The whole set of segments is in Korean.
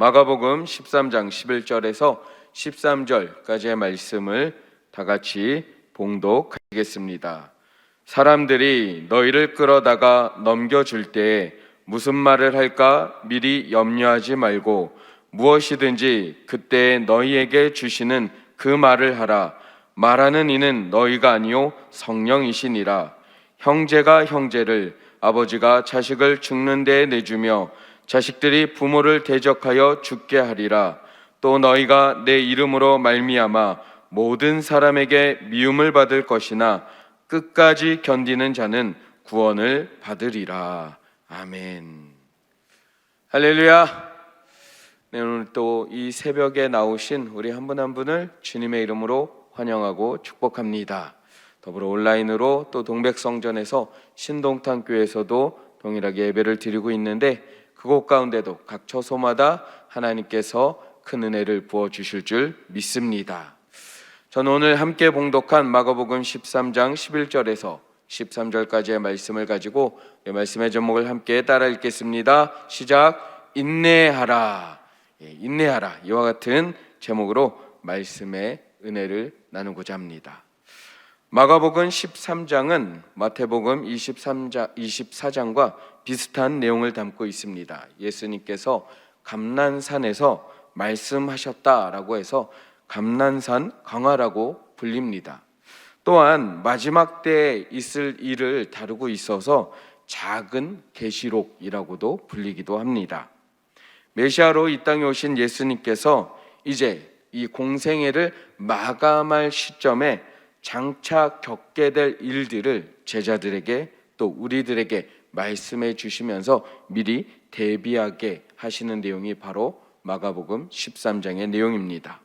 마가복음 13장 11절에서 13절까지의 말씀을 다 같이 봉독하겠습니다. 사람들이 너희를 끌어다가 넘겨줄 때에 무슨 말을 할까 미리 염려하지 말고 무엇이든지 그때 너희에게 주시는 그 말을 하라. 말하는 이는 너희가 아니요 성령이시니라. 형제가 형제를 아버지가 자식을 죽는 데에 내주며 자식들이 부모를 대적하여 죽게 하리라. 또 너희가 내 이름으로 말미암아 모든 사람에게 미움을 받을 것이나 끝까지 견디는 자는 구원을 받으리라. 아멘. 할렐루야. 네, 오늘 또 이 새벽에 나오신 우리 한 분한 분을 주님의 이름으로 환영하고 축복합니다. 더불어 온라인으로 또 동백성전에서 신동탄 교회에서도 동일하게 예배를 드리고 있는데 그곳 가운데도 각 처소마다 하나님께서 큰 은혜를 부어 주실 줄 믿습니다. 저는 오늘 함께 봉독한 마가복음 13장 11절에서 13절까지의 말씀을 가지고 이 말씀의 제목을 함께 따라 읽겠습니다. 시작. 인내하라. 예, 인내하라. 이와 같은 제목으로 말씀의 은혜를 나누고자 합니다. 마가복음 13장은 마태복음 23장, 24장과 비슷한 내용을 담고 있습니다. 예수님께서 감난산에서 말씀하셨다라고 해서 감난산 강화라고 불립니다. 또한 마지막 때에 있을 일을 다루고 있어서 작은 계시록이라고도 불리기도 합니다. 메시아로 이 땅에 오신 예수님께서 이제 이 공생애를 마감할 시점에 장차 겪게 될 일들을 제자들에게 또 우리들에게 말씀해 주시면서 미리 대비하게 하시는 내용이 바로 마가복음 13장의 내용입니다.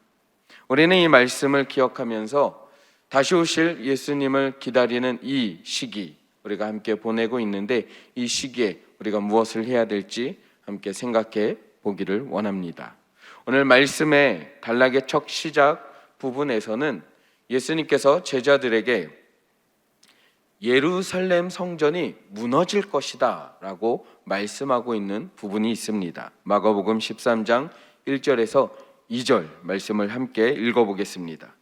우리는 이 말씀을 기억하면서 다시 오실 예수님을 기다리는 이 시기 우리가 함께 보내고 있는데 이 시기에 우리가 무엇을 해야 될지 함께 생각해 보기를 원합니다. 오늘 말씀의 단락의 첫 시작 부분에서는 예수님께서 제자들에게 예루살렘 성전이 무너질 것이다라고 말씀하고 있는 부분이 있습니다. 마가복음 13장 1절에서 2절 말씀을 함께 읽어 보겠습니다.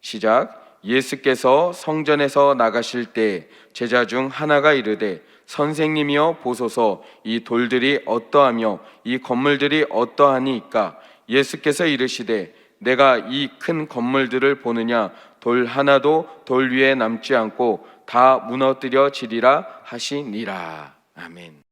시작. 예수께서 성전에서 나가실 때 제자 중 하나가 이르되 선생님이여 보소서 이 돌들이 어떠하며 이 건물들이 어떠하니까 예수께서 이르시되 내가 이 큰 건물들을 보느냐 돌 하나도 돌 위에 남지 않고 다 무너뜨려지리라 하시니라 아멘.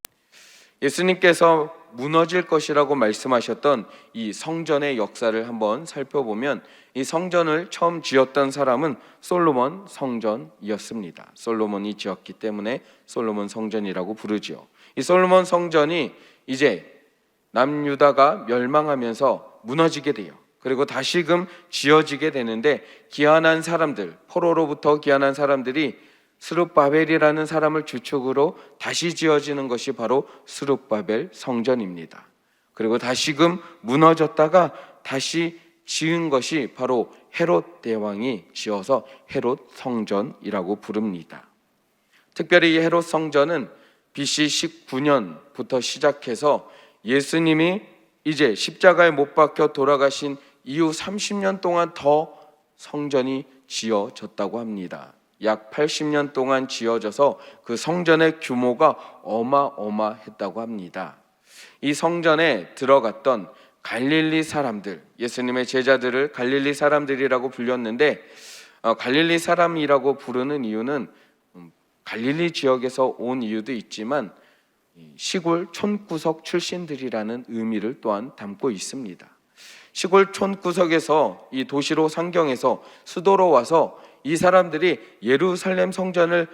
예수님께서 무너질 것이라고 말씀하셨던 이 성전의 역사를 한번 살펴보면 이 성전을 처음 지었던 사람은 솔로몬 성전이었습니다. 솔로몬이 지었기 때문에 솔로몬 성전이라고 부르지요. 이 솔로몬 성전이 이제 남유다가 멸망하면서 무너지게 돼요. 그리고 다시금 지어지게 되는데 기한한 사람들, 포로로부터 기한한 사람들이 스룹바벨이라는 사람을 주축으로 다시 지어지는 것이 바로 스룹바벨 성전입니다. 그리고 다시금 무너졌다가 다시 지은 것이 바로 헤롯 대왕이 지어서 헤롯 성전이라고 부릅니다. 특별히 이 헤롯 성전은 BC 19년부터 시작해서 예수님이 이제 십자가에 못 박혀 돌아가신 이후 30년 동안 더 성전이 지어졌다고 합니다. 약 80년 동안 지어져서 그 성전의 규모가 어마어마했다고 합니다. 이 성전에 들어갔던 갈릴리 사람들, 예수님의 제자들을 갈릴리 사람들이라고 불렸는데 어, 갈릴리 사람이라고 부르는 이유는 음, 갈릴리 지역에서 온 이유도 있지만 시골 촌구석 출신들이라는 의미를 또한 담고 있습니다. 시골 촌구석에서 이 도시로 상경해서 수도로 와서 이 사람들이 예루살렘 성전을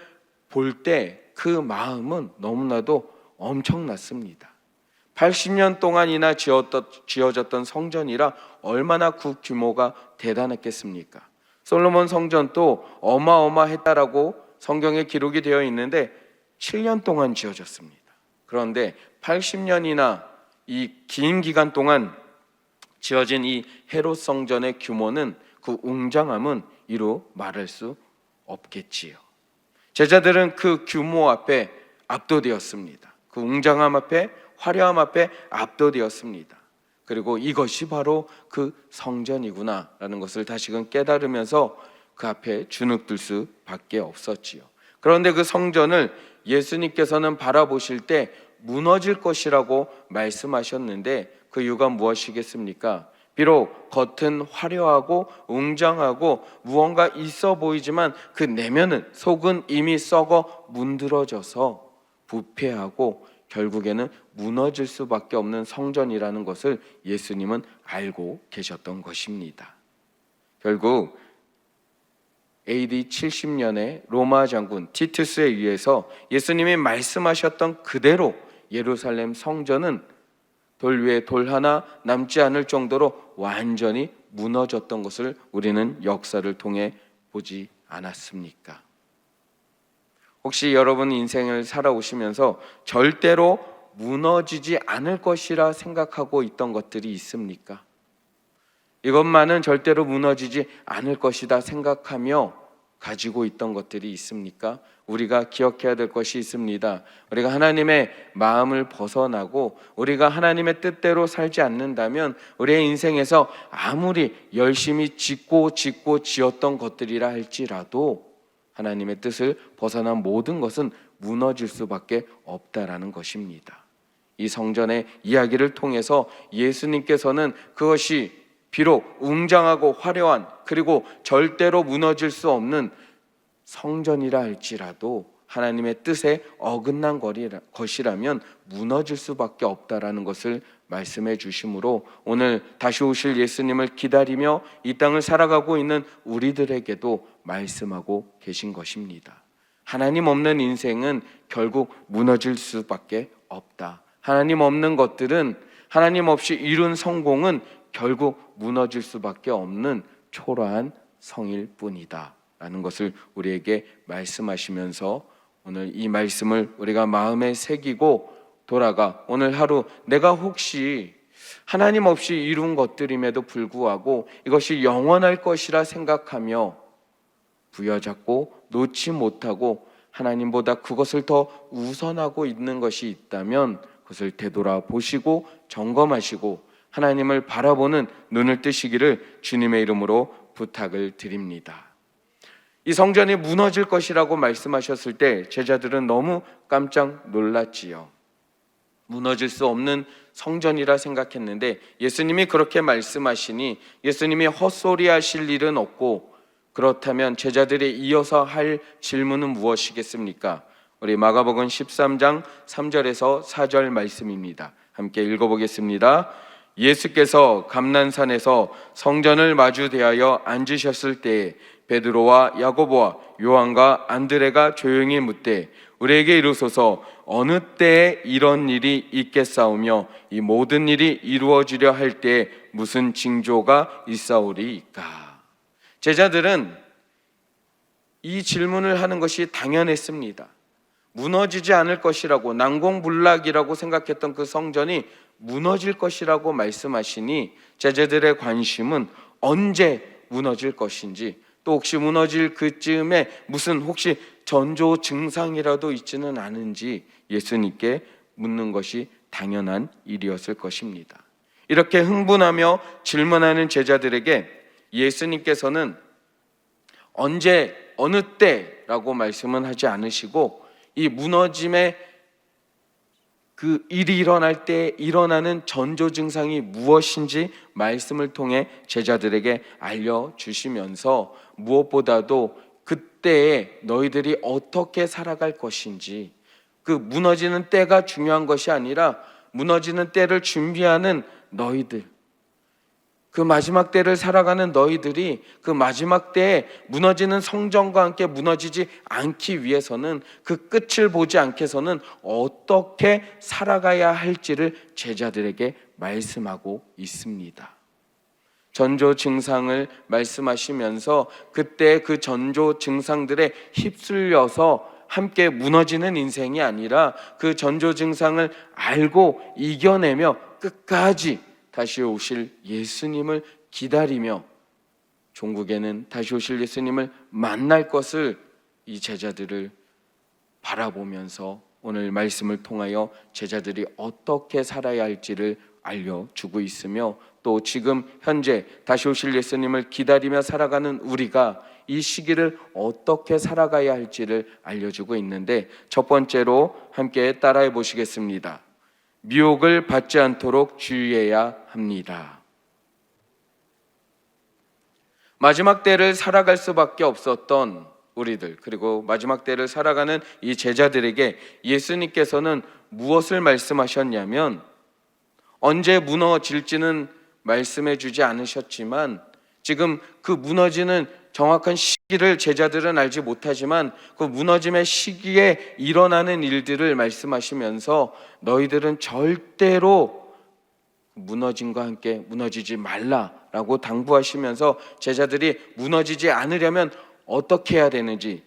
볼 때 그 마음은 너무나도 엄청났습니다. 80년 동안이나 지어졌던 성전이라 얼마나 그 규모가 대단했겠습니까? 솔로몬 성전도 어마어마했다라고 성경에 기록이 되어 있는데 7년 동안 지어졌습니다. 그런데 80년이나 이 긴 기간 동안 지어진 이 헤롯 성전의 규모는 그 웅장함은 이루 말할 수 없겠지요. 제자들은 그 규모 앞에 압도되었습니다. 그 웅장함 앞에 화려함 앞에 압도되었습니다. 그리고 이것이 바로 그 성전이구나라는 것을 다시금 깨달으면서 그 앞에 주눅들 수밖에 없었지요. 그런데 그 성전을 예수님께서는 바라보실 때 무너질 것이라고 말씀하셨는데 그 이유가 무엇이겠습니까? 비록 겉은 화려하고 웅장하고 무언가 있어 보이지만 그 내면은 속은 이미 썩어 문드러져서 부패하고 결국에는 무너질 수밖에 없는 성전이라는 것을 예수님은 알고 계셨던 것입니다. 결국 AD 70년에 로마 장군 티투스에 의해서 예수님이 말씀하셨던 그대로 예루살렘 성전은 돌 위에 돌 하나 남지 않을 정도로 완전히 무너졌던 것을 우리는 역사를 통해 보지 않았습니까? 혹시 여러분 인생을 살아오시면서 절대로 무너지지 않을 것이라 생각하고 있던 것들이 있습니까? 이것만은 절대로 무너지지 않을 것이다 생각하며 가지고 있던 것들이 있습니까? 우리가 기억해야 될 것이 있습니다. 우리가 하나님의 마음을 벗어나고 우리가 하나님의 뜻대로 살지 않는다면 우리의 인생에서 아무리 열심히 짓고 짓고 지었던 것들이라 할지라도 하나님의 뜻을 벗어난 모든 것은 무너질 수밖에 없다라는 것입니다. 이 성전의 이야기를 통해서 예수님께서는 그것이 비록 웅장하고 화려한 그리고 절대로 무너질 수 없는 성전이라 할지라도 하나님의 뜻에 어긋난 것이라면 무너질 수밖에 없다라는 것을 말씀해 주심으로 오늘 다시 오실 예수님을 기다리며 이 땅을 살아가고 있는 우리들에게도 말씀하고 계신 것입니다. 하나님 없는 인생은 결국 무너질 수밖에 없다. 하나님 없는 것들은 하나님 없이 이룬 성공은 결국 무너질 수밖에 없는 초라한 성일 뿐이다. 라는 것을 우리에게 말씀하시면서 오늘 이 말씀을 우리가 마음에 새기고 돌아가 오늘 하루 내가 혹시 하나님 없이 이룬 것들임에도 불구하고 이것이 영원할 것이라 생각하며 부여잡고 놓지 못하고 하나님보다 그것을 더 우선하고 있는 것이 있다면 그것을 되돌아 보시고 점검하시고 하나님을 바라보는 눈을 뜨시기를 주님의 이름으로 부탁을 드립니다. 이 성전이 무너질 것이라고 말씀하셨을 때 제자들은 너무 깜짝 놀랐지요. 무너질 수 없는 성전이라 생각했는데 예수님이 그렇게 말씀하시니 예수님이 헛소리 하실 일은 없고 그렇다면 제자들이 이어서 할 질문은 무엇이겠습니까? 우리 마가복음 13장 3절에서 4절 말씀입니다. 함께 읽어보겠습니다. 예수께서 감난산에서 성전을 마주 대하여 앉으셨을 때에 베드로와 야고보와 요한과 안드레가 조용히 묻되 우리에게 이르소서 어느 때에 이런 일이 있겠사오며 이 모든 일이 이루어지려 할 때에 무슨 징조가 있사오리이까 제자들은 이 질문을 하는 것이 당연했습니다. 무너지지 않을 것이라고 난공불락이라고 생각했던 그 성전이 무너질 것이라고 말씀하시니 제자들의 관심은 언제 무너질 것인지 또 혹시 무너질 그쯤에 무슨 혹시 전조 증상이라도 있지는 않은지 예수님께 묻는 것이 당연한 일이었을 것입니다. 이렇게 흥분하며 질문하는 제자들에게 예수님께서는 언제 어느 때라고 말씀은 하지 않으시고 이 무너짐의 그 일이 일어날 때 일어나는 전조 증상이 무엇인지 말씀을 통해 제자들에게 알려 주시면서 무엇보다도 그때에 너희들이 어떻게 살아갈 것인지 그 무너지는 때가 중요한 것이 아니라 무너지는 때를 준비하는 너희들 그 마지막 때를 살아가는 너희들이 그 마지막 때에 무너지는 성전과 함께 무너지지 않기 위해서는 그 끝을 보지 않게서는 어떻게 살아가야 할지를 제자들에게 말씀하고 있습니다. 전조 증상을 말씀하시면서 그때 그 전조 증상들에 휩쓸려서 함께 무너지는 인생이 아니라 그 전조 증상을 알고 이겨내며 끝까지 다시 오실 예수님을 기다리며 종국에는 다시 오실 예수님을 만날 것을 이 제자들을 바라보면서 오늘 말씀을 통하여 제자들이 어떻게 살아야 할지를 알려주고 있으며 또 지금 현재 다시 오실 예수님을 기다리며 살아가는 우리가 이 시기를 어떻게 살아가야 할지를 알려주고 있는데 첫 번째로 함께 따라해 보시겠습니다. 미혹을 받지 않도록 주의해야 합니다. 마지막 때를 살아갈 수밖에 없었던 우리들 그리고 마지막 때를 살아가는 이 제자들에게 예수님께서는 무엇을 말씀하셨냐면 언제 무너질지는 말씀해 주지 않으셨지만 지금 그 무너지는 정확한 시기를 제자들은 알지 못하지만 그 무너짐의 시기에 일어나는 일들을 말씀하시면서 너희들은 절대로 무너짐과 함께 무너지지 말라라고 당부하시면서 제자들이 무너지지 않으려면 어떻게 해야 되는지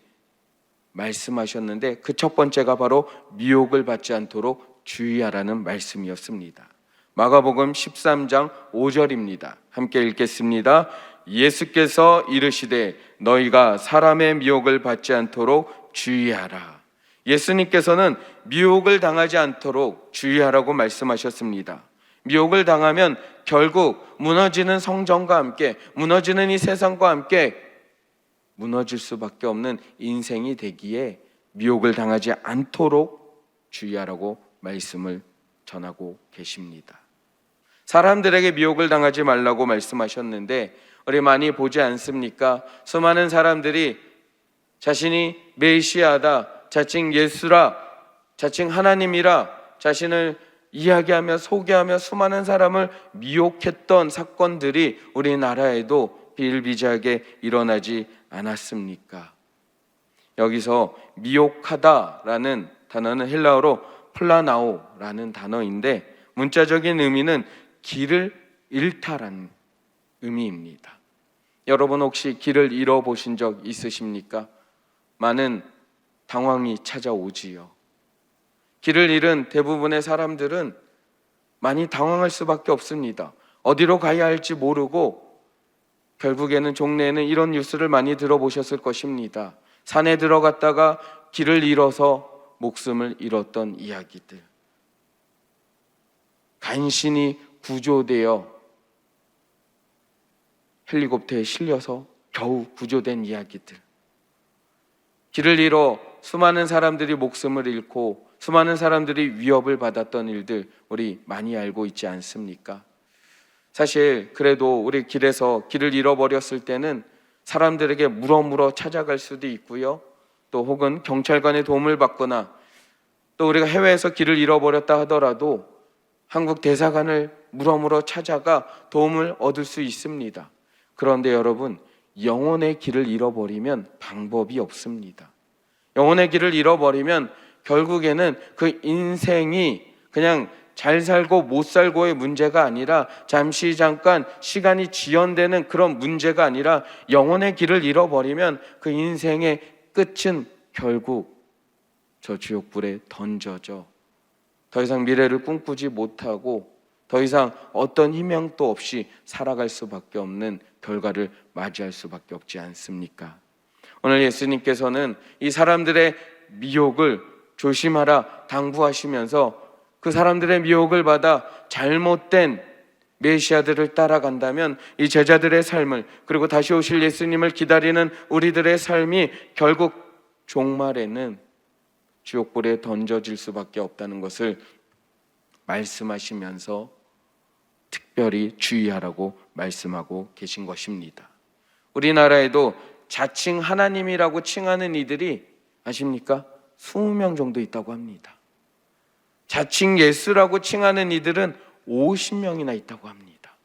말씀하셨는데 그 첫 번째가 바로 미혹을 받지 않도록 주의하라는 말씀이었습니다. 마가복음 13장 5절입니다. 함께 읽겠습니다. 예수께서 이르시되 너희가 사람의 미혹을 받지 않도록 주의하라. 예수님께서는 미혹을 당하지 않도록 주의하라고 말씀하셨습니다. 미혹을 당하면 결국 무너지는 성전과 함께 무너지는 이 세상과 함께 무너질 수밖에 없는 인생이 되기에 미혹을 당하지 않도록 주의하라고 말씀을 전하고 계십니다. 사람들에게 미혹을 당하지 말라고 말씀하셨는데 우리 많이 보지 않습니까? 수많은 사람들이 자신이 메시아다, 자칭 예수라, 자칭 하나님이라 자신을 이야기하며 소개하며 수많은 사람을 미혹했던 사건들이 우리나라에도 비일비재하게 일어나지 않았습니까? 여기서 미혹하다라는 단어는 헬라어로 플라나오라는 단어인데 문자적인 의미는 길을 잃다라는 의미입니다. 여러분 혹시 길을 잃어보신 적 있으십니까? 많은 당황이 찾아오지요. 길을 잃은 대부분의 사람들은 많이 당황할 수밖에 없습니다. 어디로 가야 할지 모르고 결국에는 종래에는 이런 뉴스를 많이 들어보셨을 것입니다. 산에 들어갔다가 길을 잃어서 목숨을 잃었던 이야기들. 간신히 구조되어 헬리콥터에 실려서 겨우 구조된 이야기들. 길을 잃어 수많은 사람들이 목숨을 잃고 수많은 사람들이 위협을 받았던 일들 우리 많이 알고 있지 않습니까? 사실 그래도 우리 길에서 길을 잃어버렸을 때는 사람들에게 물어물어 찾아갈 수도 있고요. 또 혹은 경찰관의 도움을 받거나 또 우리가 해외에서 길을 잃어버렸다 하더라도 한국 대사관을 물어물어 찾아가 도움을 얻을 수 있습니다. 그런데 여러분, 영혼의 길을 잃어버리면 방법이 없습니다. 영혼의 길을 잃어버리면 결국에는 그 인생이 그냥 잘 살고 못 살고의 문제가 아니라 잠시 잠깐 시간이 지연되는 그런 문제가 아니라 영혼의 길을 잃어버리면 그 인생의 끝은 결국 저 지옥불에 던져져 더 이상 미래를 꿈꾸지 못하고 더 이상 어떤 희망도 없이 살아갈 수밖에 없는 결과를 맞이할 수밖에 없지 않습니까? 오늘 예수님께서는 이 사람들의 미혹을 조심하라 당부하시면서 그 사람들의 미혹을 받아 잘못된 메시아들을 따라간다면 이 제자들의 삶을 그리고 다시 오실 예수님을 기다리는 우리들의 삶이 결국 종말에는 지옥불에 던져질 수밖에 없다는 것을 말씀하시면서 특별히 주의하라고 말씀하고 계신 것입니다. 우리나라에도 자칭 하나님이라고 칭하는 이들이 아십니까? 20명 정도 있다고 합니다. 자칭 예수라고 칭하는 이들은 50명이나 있다고 합니다.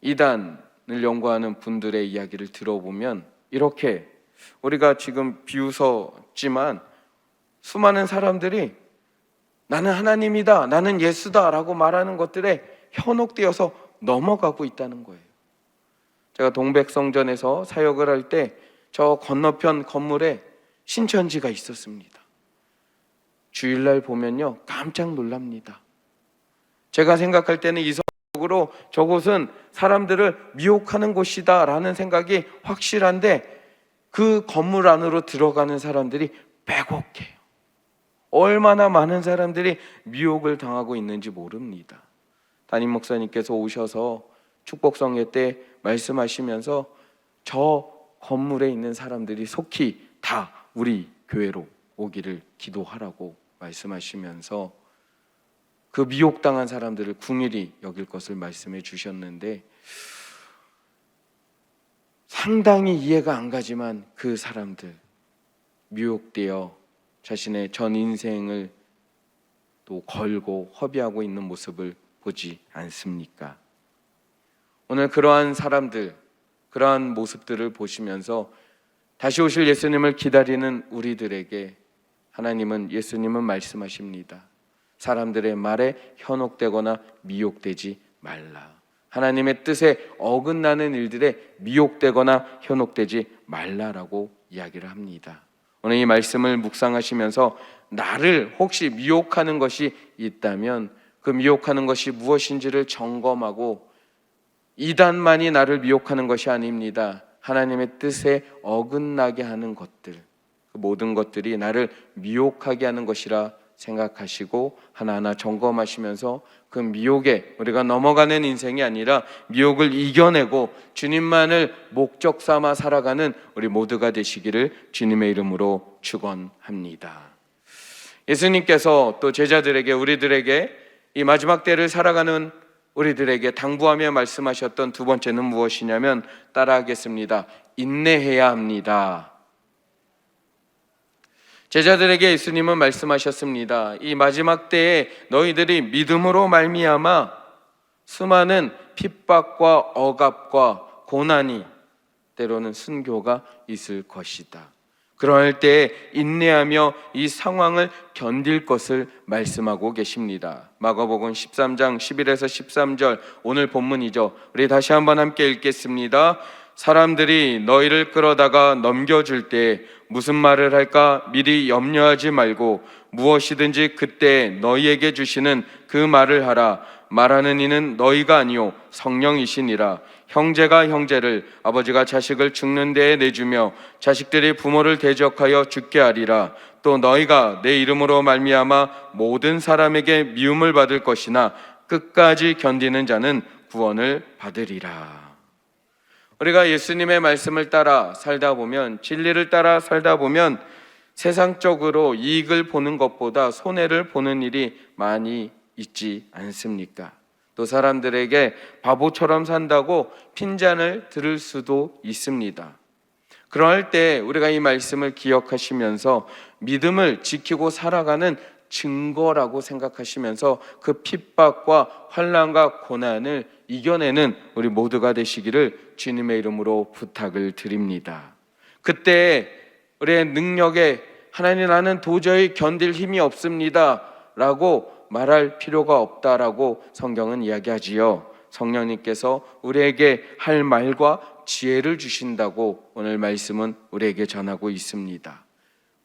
이단을 연구하는 분들의 이야기를 들어보면 이렇게 우리가 지금 비웃었지만 수많은 사람들이 나는 하나님이다, 나는 예수다 라고 말하는 것들에 현혹되어서 넘어가고 있다는 거예요. 제가 동백성전에서 사역을 할 때 저 건너편 건물에 신천지가 있었습니다. 주일날 보면요, 깜짝 놀랍니다. 제가 생각할 때는 이성적으로 저곳은 사람들을 미혹하는 곳이다라는 생각이 확실한데 그 건물 안으로 들어가는 사람들이 빼곡해요. 얼마나 많은 사람들이 미혹을 당하고 있는지 모릅니다. 담임 목사님께서 오셔서 축복성회 때 말씀하시면서 저 건물에 있는 사람들이 속히 다 우리 교회로 오기를 기도하라고 말씀하시면서 그 미혹당한 사람들을 궁일이 여길 것을 말씀해 주셨는데 상당히 이해가 안 가지만 그 사람들 미혹되어 자신의 전 인생을 또 걸고 허비하고 있는 모습을 보지 않습니까? 오늘 그러한 사람들, 그러한 모습들을 보시면서 다시 오실 예수님을 기다리는 우리들에게 하나님은 예수님은 말씀하십니다. 사람들의 말에 현혹되거나 미혹되지 말라. 하나님의 뜻에 어긋나는 일들에 미혹되거나 현혹되지 말라라고 이야기를 합니다. 오늘 이 말씀을 묵상하시면서 나를 혹시 미혹하는 것이 있다면 그 미혹하는 것이 무엇인지를 점검하고 이단만이 나를 미혹하는 것이 아닙니다. 하나님의 뜻에 어긋나게 하는 것들, 그 모든 것들이 나를 미혹하게 하는 것이라 생각하시고 하나하나 점검하시면서 그 미혹에 우리가 넘어가는 인생이 아니라 미혹을 이겨내고 주님만을 목적 삼아 살아가는 우리 모두가 되시기를 주님의 이름으로 축원합니다. 예수님께서 또 제자들에게 우리들에게 이 마지막 때를 살아가는 우리들에게 당부하며 말씀하셨던 두 번째는 무엇이냐면 따라하겠습니다. 인내해야 합니다. 제자들에게 예수님은 말씀하셨습니다. 이 마지막 때에 너희들이 믿음으로 말미암아 수많은 핍박과 억압과 고난이 때로는 순교가 있을 것이다. 그럴 때 인내하며 이 상황을 견딜 것을 말씀하고 계십니다. 마가복음 13장 11에서 13절 오늘 본문이죠. 우리 다시 한번 함께 읽겠습니다. 사람들이 너희를 끌어다가 넘겨줄 때 무슨 말을 할까 미리 염려하지 말고 무엇이든지 그때 너희에게 주시는 그 말을 하라. 말하는 이는 너희가 아니요 성령이시니라. 형제가 형제를 아버지가 자식을 죽는 데에 내주며 자식들이 부모를 대적하여 죽게 하리라. 또 너희가 내 이름으로 말미암아 모든 사람에게 미움을 받을 것이나 끝까지 견디는 자는 구원을 받으리라. 우리가 예수님의 말씀을 따라 살다 보면 진리를 따라 살다 보면 세상적으로 이익을 보는 것보다 손해를 보는 일이 많이 있지 않습니까? 또 사람들에게 바보처럼 산다고 핀잔을 들을 수도 있습니다. 그럴 때 우리가 이 말씀을 기억하시면서 믿음을 지키고 살아가는 증거라고 생각하시면서 그 핍박과 환란과 고난을 이겨내는 우리 모두가 되시기를 주님의 이름으로 부탁을 드립니다. 그때 우리의 능력에 하나님 나는 도저히 견딜 힘이 없습니다라고 말할 필요가 없다라고 성경은 이야기하지요. 성령님께서 우리에게 할 말과 지혜를 주신다고 오늘 말씀은 우리에게 전하고 있습니다.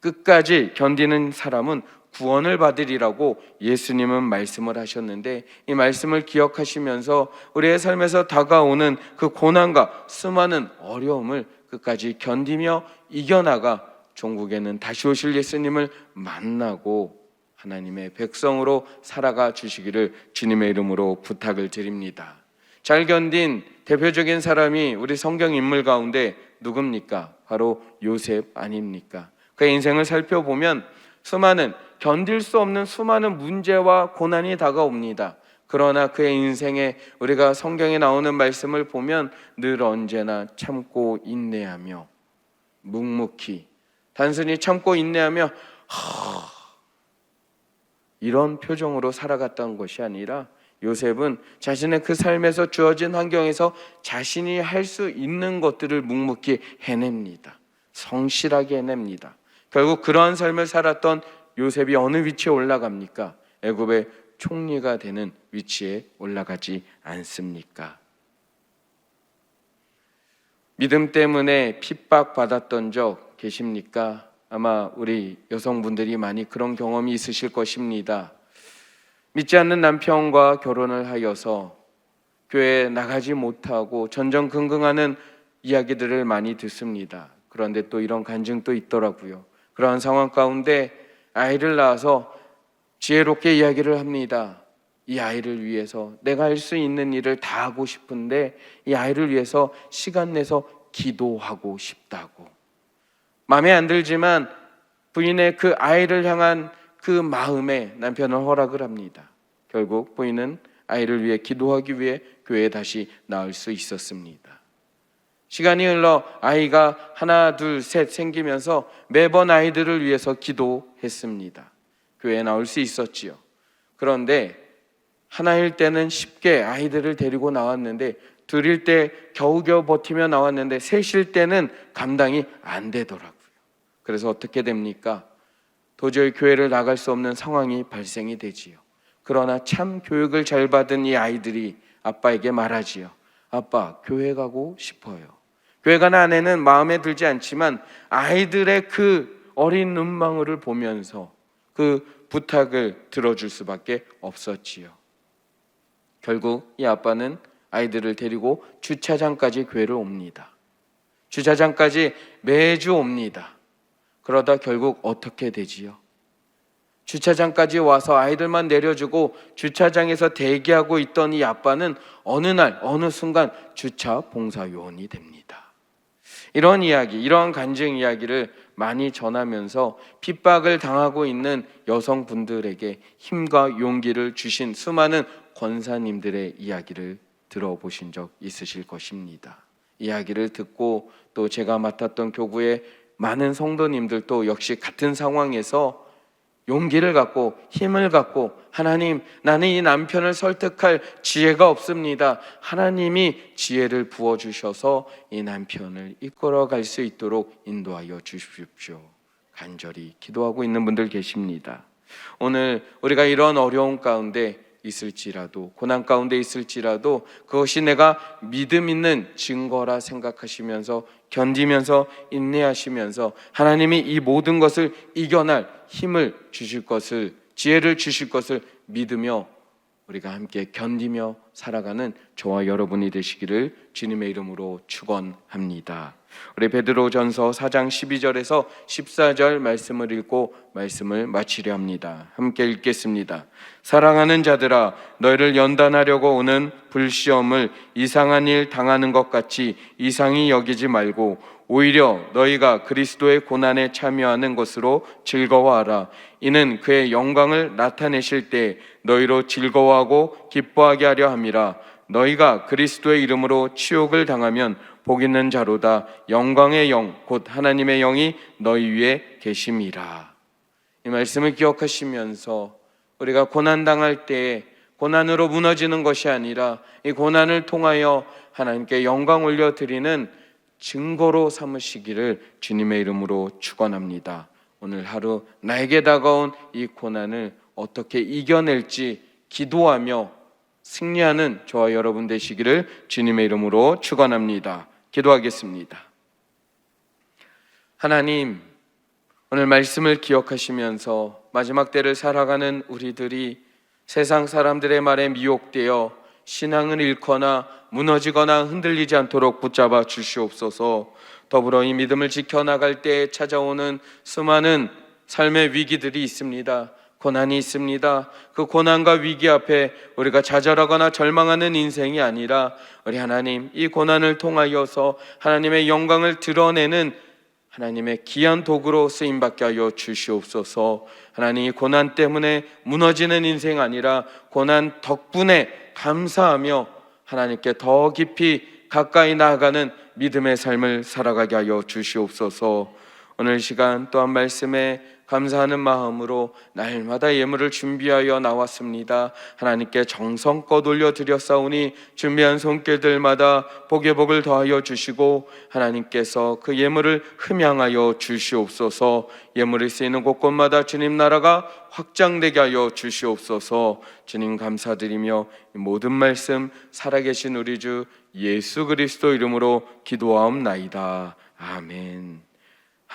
끝까지 견디는 사람은 구원을 받으리라고 예수님은 말씀을 하셨는데 이 말씀을 기억하시면서 우리의 삶에서 다가오는 그 고난과 수많은 어려움을 끝까지 견디며 이겨나가 종국에는 다시 오실 예수님을 만나고 하나님의 백성으로 살아가 주시기를 주님의 이름으로 부탁을 드립니다. 잘 견딘 대표적인 사람이 우리 성경 인물 가운데 누굽니까? 바로 요셉 아닙니까? 그의 인생을 살펴보면 수많은 견딜 수 없는 수많은 문제와 고난이 다가옵니다. 그러나 그의 인생에 우리가 성경에 나오는 말씀을 보면 늘 언제나 참고 인내하며 묵묵히 단순히 참고 인내하며 하, 이런 표정으로 살아갔던 것이 아니라 요셉은 자신의 그 삶에서 주어진 환경에서 자신이 할 수 있는 것들을 묵묵히 해냅니다. 성실하게 해냅니다. 결국 그러한 삶을 살았던 요셉이 어느 위치에 올라갑니까? 애굽의 총리가 되는 위치에 올라가지 않습니까? 믿음 때문에 핍박받았던 적 계십니까? 아마 우리 여성분들이 많이 그런 경험이 있으실 것입니다. 믿지 않는 남편과 결혼을 하여서 교회에 나가지 못하고 전전긍긍하는 이야기들을 많이 듣습니다. 그런데 또 이런 간증도 있더라고요. 그러한 상황 가운데 아이를 낳아서 지혜롭게 이야기를 합니다. 이 아이를 위해서 내가 할 수 있는 일을 다 하고 싶은데 이 아이를 위해서 시간 내서 기도하고 싶다고. 마음에 안 들지만 부인의 그 아이를 향한 그 마음에 남편은 허락을 합니다. 결국 부인은 아이를 위해 기도하기 위해 교회에 다시 나올 수 있었습니다. 시간이 흘러 아이가 하나, 둘, 셋 생기면서 매번 아이들을 위해서 기도했습니다. 교회에 나올 수 있었지요. 그런데 하나일 때는 쉽게 아이들을 데리고 나왔는데 둘일 때 겨우겨우 버티며 나왔는데 셋일 때는 감당이 안 되더라고요. 그래서 어떻게 됩니까? 도저히 교회를 나갈 수 없는 상황이 발생이 되지요. 그러나 참 교육을 잘 받은 이 아이들이 아빠에게 말하지요. 아빠, 교회 가고 싶어요. 교회 가는 아내는 마음에 들지 않지만 아이들의 그 어린 눈망울을 보면서 그 부탁을 들어줄 수밖에 없었지요. 결국 이 아빠는 아이들을 데리고 주차장까지 교회를 옵니다. 주차장까지 매주 옵니다. 그러다 결국 어떻게 되지요? 주차장까지 와서 아이들만 내려주고 주차장에서 대기하고 있던 이 아빠는 어느 날 어느 순간 주차 봉사 요원이 됩니다. 이런 이야기, 이러한 간증 이야기를 많이 전하면서 핍박을 당하고 있는 여성분들에게 힘과 용기를 주신 수많은 권사님들의 이야기를 들어보신 적 있으실 것입니다. 이야기를 듣고 또 제가 맡았던 교구의 많은 성도님들도 역시 같은 상황에서 용기를 갖고 힘을 갖고 하나님 나는 이 남편을 설득할 지혜가 없습니다. 하나님이 지혜를 부어 주셔서 이 남편을 이끌어 갈 수 있도록 인도하여 주십시오. 간절히 기도하고 있는 분들 계십니다. 오늘 우리가 이런 어려운 가운데 있을지라도 고난 가운데 있을지라도 그것이 내가 믿음 있는 증거라 생각하시면서 견디면서 인내하시면서 하나님이 이 모든 것을 이겨날 힘을 주실 것을 지혜를 주실 것을 믿으며 우리가 함께 견디며 살아가는 저와 여러분이 되시기를 주님의 이름으로 축원합니다. 우리 베드로전서 4장 12절에서 14절 말씀을 읽고 말씀을 마치려 합니다. 함께 읽겠습니다. 사랑하는 자들아 너희를 연단하려고 오는 불시험을 이상한 일 당하는 것 같이 이상히 여기지 말고 오히려 너희가 그리스도의 고난에 참여하는 것으로 즐거워하라. 이는 그의 영광을 나타내실 때 너희로 즐거워하고 기뻐하게 하려 함이라. 너희가 그리스도의 이름으로 치욕을 당하면 복 있는 자로다. 영광의 영, 곧 하나님의 영이 너희 위에 계심이라. 이 말씀을 기억하시면서 우리가 고난 당할 때 고난으로 무너지는 것이 아니라 이 고난을 통하여 하나님께 영광 올려 드리는 증거로 삼으시기를 주님의 이름으로 축원합니다. 오늘 하루 나에게 다가온 이 고난을 어떻게 이겨낼지 기도하며 승리하는 저와 여러분 되시기를 주님의 이름으로 축원합니다. 기도하겠습니다. 하나님, 오늘 말씀을 기억하시면서 마지막 때를 살아가는 우리들이 세상 사람들의 말에 미혹되어 신앙을 잃거나 무너지거나 흔들리지 않도록 붙잡아 주시옵소서. 더불어 이 믿음을 지켜나갈 때 찾아오는 수많은 삶의 위기들이 있습니다. 고난이 있습니다. 그 고난과 위기 앞에 우리가 좌절하거나 절망하는 인생이 아니라 우리 하나님 이 고난을 통하여서 하나님의 영광을 드러내는 하나님의 귀한 도구로 쓰임 받게 하여 주시옵소서. 하나님 이 고난 때문에 무너지는 인생 아니라 고난 덕분에 감사하며 하나님께 더 깊이 가까이 나아가는 믿음의 삶을 살아가게 하여 주시옵소서. 오늘 시간 또한 말씀에 감사하는 마음으로 날마다 예물을 준비하여 나왔습니다. 하나님께 정성껏 올려드렸사오니 준비한 손길들마다 복의 복을 더하여 주시고 하나님께서 그 예물을 흠양하여 주시옵소서 예물이 쓰이는 곳곳마다 주님 나라가 확장되게 하여 주시옵소서 주님 감사드리며 모든 말씀 살아계신 우리 주 예수 그리스도 이름으로 기도하옵나이다. 아멘.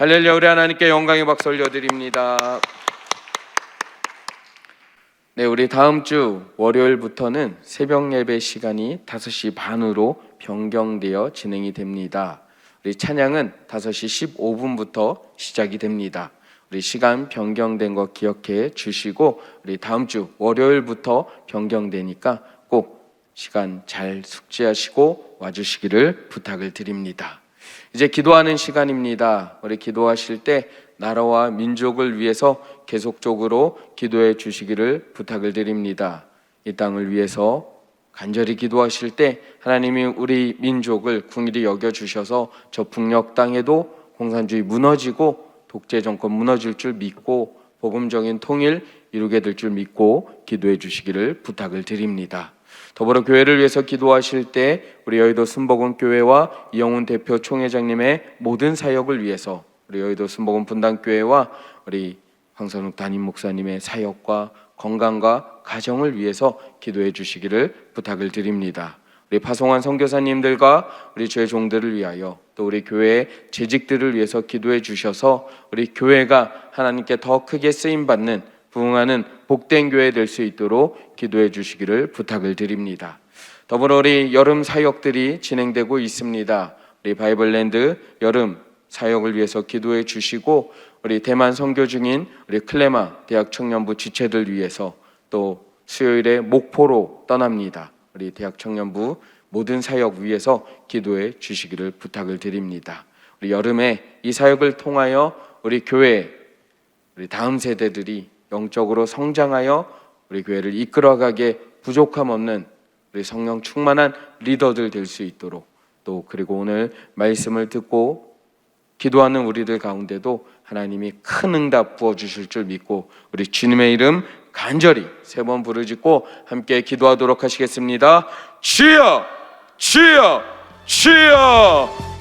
할렐루야 우리 하나님께 영광의 박수 올려드립니다 네, 우리 다음 주 월요일부터는 새벽 예배 시간이 5시 반으로 변경되어 진행이 됩니다. 우리 찬양은 5시 15분부터 시작이 됩니다. 우리 시간 변경된 거 기억해 주시고 우리 다음 주 월요일부터 변경되니까 꼭 시간 잘 숙지하시고 와주시기를 부탁을 드립니다. 이제 기도하는 시간입니다. 우리 기도하실 때 나라와 민족을 위해서 계속적으로 기도해 주시기를 부탁을 드립니다. 이 땅을 위해서 간절히 기도하실 때 하나님이 우리 민족을 궁일이 여겨 주셔서 저 북녘 땅에도 공산주의 무너지고 독재 정권 무너질 줄 믿고 복음적인 통일 이루게 될 줄 믿고 기도해 주시기를 부탁을 드립니다. 더불어 교회를 위해서 기도하실 때 우리 여의도 순복음 교회와 이영훈 대표 총회장님의 모든 사역을 위해서 우리 여의도 순복음 분당 교회와 우리 황선욱 담임 목사님의 사역과 건강과 가정을 위해서 기도해 주시기를 부탁을 드립니다. 우리 파송한 선교사님들과 우리 주의 종들을 위하여 또 우리 교회의 재직들을 위해서 기도해 주셔서 우리 교회가 하나님께 더 크게 쓰임 받는 부흥하는 복된 교회 될 수 있도록 기도해 주시기를 부탁을 드립니다. 더불어 우리 여름 사역들이 진행되고 있습니다. 우리 바이블랜드 여름 사역을 위해서 기도해 주시고 우리 대만 선교 중인 우리 클레마 대학 청년부 지체들 위해서 또 수요일에 목포로 떠납니다. 우리 대학 청년부 모든 사역 위해서 기도해 주시기를 부탁을 드립니다. 우리 여름에 이 사역을 통하여 우리 교회 우리 다음 세대들이 영적으로 성장하여 우리 교회를 이끌어가게 부족함 없는 우리 성령 충만한 리더들 될 수 있도록 또 그리고 오늘 말씀을 듣고 기도하는 우리들 가운데도 하나님이 큰 응답 부어 주실 줄 믿고 우리 주님의 이름 간절히 세 번 부르짖고 함께 기도하도록 하시겠습니다. 주여, 주여, 주여.